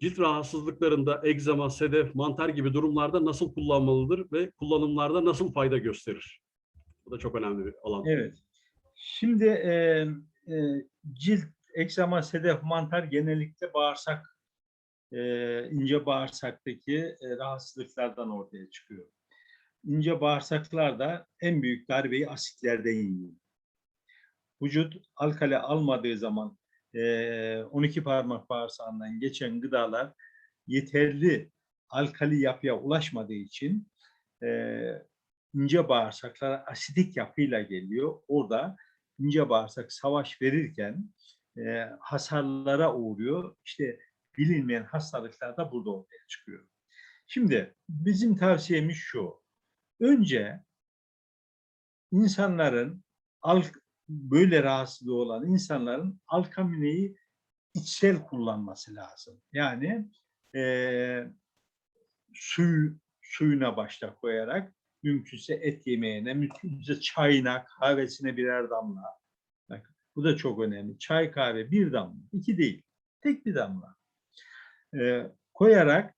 cilt rahatsızlıklarında egzama, sedef, mantar gibi durumlarda nasıl kullanmalıdır ve kullanımlarda nasıl fayda gösterir? Bu da çok önemli bir alan. Evet. Şimdi e, e, cilt, eksama, sedef, mantar genellikle bağırsak, e, ince bağırsaktaki e, rahatsızlıklardan ortaya çıkıyor. İnce bağırsaklarda en büyük darbeyi asitlerden yiyor. Vücut alkali almadığı zaman 12 parmak bağırsağından geçen gıdalar yeterli alkali yapıya ulaşmadığı için ince bağırsaklara asidik yapıyla geliyor. Orada ince bağırsak savaş verirken hasarlara uğruyor. İşte bilinmeyen hastalıklar da burada ortaya çıkıyor. Şimdi bizim tavsiyemiz şu. Önce insanların böyle rahatsızlığı olan insanların alkamineyi içsel kullanması lazım. Yani e, suyu, suyuna başta koyarak mümkünse et yemeğine, mümkünse çayına, kahvesine birer damla. Bak, bu da çok önemli. Çay, kahve bir damla, iki değil, tek bir damla. Ee, koyarak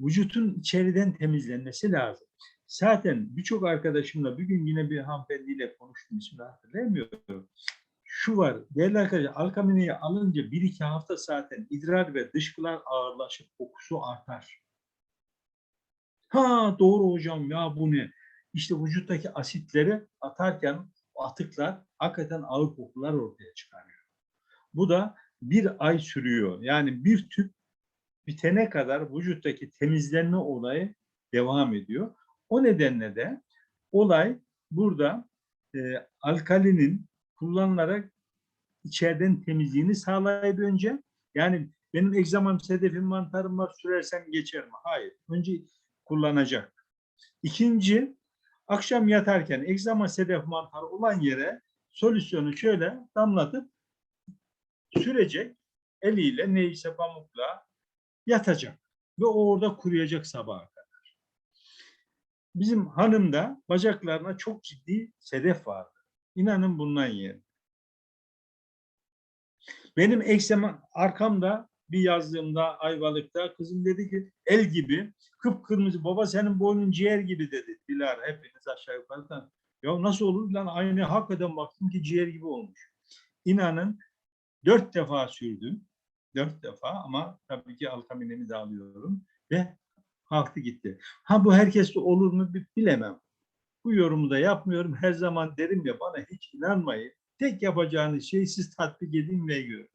vücutun içeriden temizlenmesi lazım. Zaten birçok arkadaşımla bugün yine bir hanımefendiyle konuştum, ismini hatırlayamıyorum. Şu var, değerli arkadaşlar, alkamineyi alınca bir iki hafta zaten idrar ve dışkılar ağırlaşıp kokusu artar. Ha doğru hocam ya bu ne? İşte vücuttaki asitleri atarken atıklar hakikaten ağır kokular ortaya çıkarıyor. Bu da bir ay sürüyor. Yani bir tüp bitene kadar vücuttaki temizlenme olayı devam ediyor. O nedenle de olay burada e, alkalinin kullanılarak içeriden temizliğini sağlayıp önce yani benim egzamam, sedefim, mantarım var sürersem geçer mi? Hayır. Önce kullanacak. İkinci, akşam yatarken egzama, sedef, mantar olan yere solüsyonu şöyle damlatıp sürecek. Eliyle neyse pamukla yatacak. Ve orada kuruyacak sabaha. Bizim hanımda bacaklarına çok ciddi sedef vardı. İnanın bundan yer. Benim eksema arkamda bir yazdığımda Ayvalık'ta kızım dedi ki el gibi kıpkırmızı baba senin boynun ciğer gibi dedi Dilara hepiniz aşağı yukarıdan. Ya nasıl olur lan aynı hakikaten baktım ki ciğer gibi olmuş. İnanın dört defa sürdüm. Dört defa ama tabii ki alkaminemi de alıyorum ve kalktı gitti. Ha bu herkeste olur mu bi- bilemem. Bu yorumu da yapmıyorum. Her zaman derim ya bana hiç inanmayın. Tek yapacağınız şey siz tatbik edin ve görün.